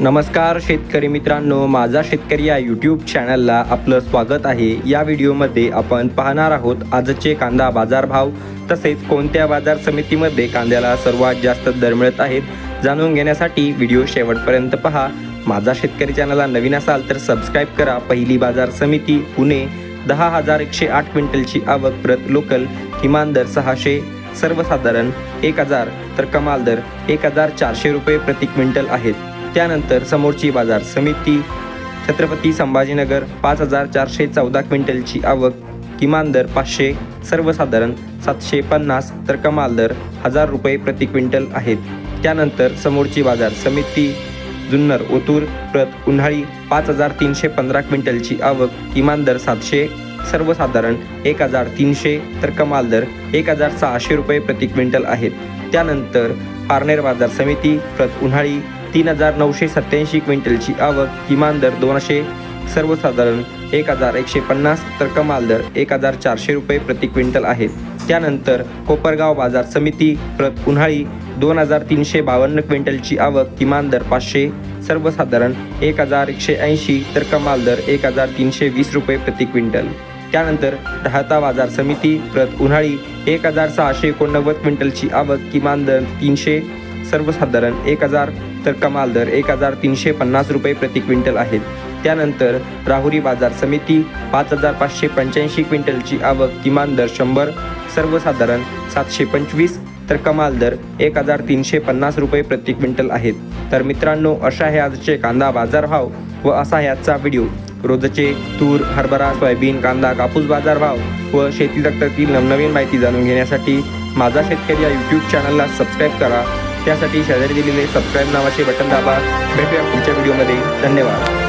नमस्कार शेतकरी मित्रांनो माझा शेतकरी या यूट्यूब चॅनलला आपलं स्वागत आहे. या व्हिडिओमध्ये आपण पाहणार आहोत आजचे कांदा बाजारभाव तसेच कोणत्या बाजार समितीमध्ये कांद्याला सर्वात जास्त दर मिळत आहेत जाणून घेण्यासाठी व्हिडिओ शेवटपर्यंत पहा. माझा शेतकरी चॅनलला नवीन असाल तर सबस्क्राईब करा. पहिली बाजार समिती पुणे दहा हजार एकशे आठ क्विंटलची आवक प्रत लोकल किमान दर सहाशे सर्वसाधारण एक हजार तर कमाल दर एक हजार चारशे रुपये प्रति क्विंटल आहेत. त्यानंतर समोरची बाजार समिती छत्रपती संभाजीनगर पाच हजार चारशे चौदा क्विंटलची आवक किमान दर पाचशे सर्वसाधारण सातशे पन्नास तर कमाल दर हजार रुपये प्रति क्विंटल आहेत. त्यानंतर समोरची बाजार समिती जुन्नर ओतूर प्रत उन्हाळी पाच हजार तीनशे पंधरा क्विंटलची आवक किमान दर सातशे सर्वसाधारण एक हजार तीनशे तर कमाल दर एक हजार सहाशे रुपये प्रति क्विंटल आहेत. त्यानंतर पारनेर बाजार समिती प्रत उन्हाळी तीन हजार नऊशे सत्याऐंशी क्विंटलची आवक किमान दर दोनशे सर्वसाधारण एक हजार एकशे पन्नास तर कमाल दर एक हजार चारशे रुपये प्रति क्विंटल आहेत. त्यानंतर कोपरगाव बाजार समिती प्रत उन्हाळी दोन हजार तीनशे बावन्न क्विंटलची आवक किमान दर पाचशे सर्वसाधारण एक हजार एकशे ऐंशी तर कमाल दर एक हजार तीनशे वीस रुपये प्रति क्विंटल. त्यानंतर राहता बाजार समिती प्रत उन्हाळी एक हजार सहाशे एकोणनव्वद क्विंटलची आवक किमान दर तीनशे सर्वसाधारण एक हजार तर कमाल दर एक हजार तीनशे पन्नास रुपये प्रति क्विंटल आहेत. त्यानंतर राहुरी बाजार समिती पाच हजार पाचशे पंच्याऐंशी क्विंटलची आवक किमान दर शंभर सर्वसाधारण सातशे पंचवीस तर कमाल दर एक हजार तीनशे पन्नास रुपये प्रति क्विंटल आहेत. तर मित्रांनो अशा हे आजचे कांदा बाजारभाव व असा ह्याचा व्हिडिओ. रोजचे तूर हरभरा सोयाबीन कांदा कापूस बाजारभाव व शेती दक्तरतील नवनवीन माहिती जाणून घेण्यासाठी माझा शेतकरी या यूट्यूब चॅनलला सबस्क्राईब करा. त्यासाठी शेजारी दिलेले सबस्क्राईब नावाचे बटन दाबा. भेटूया पुढच्या व्हिडिओमध्ये धन्यवाद.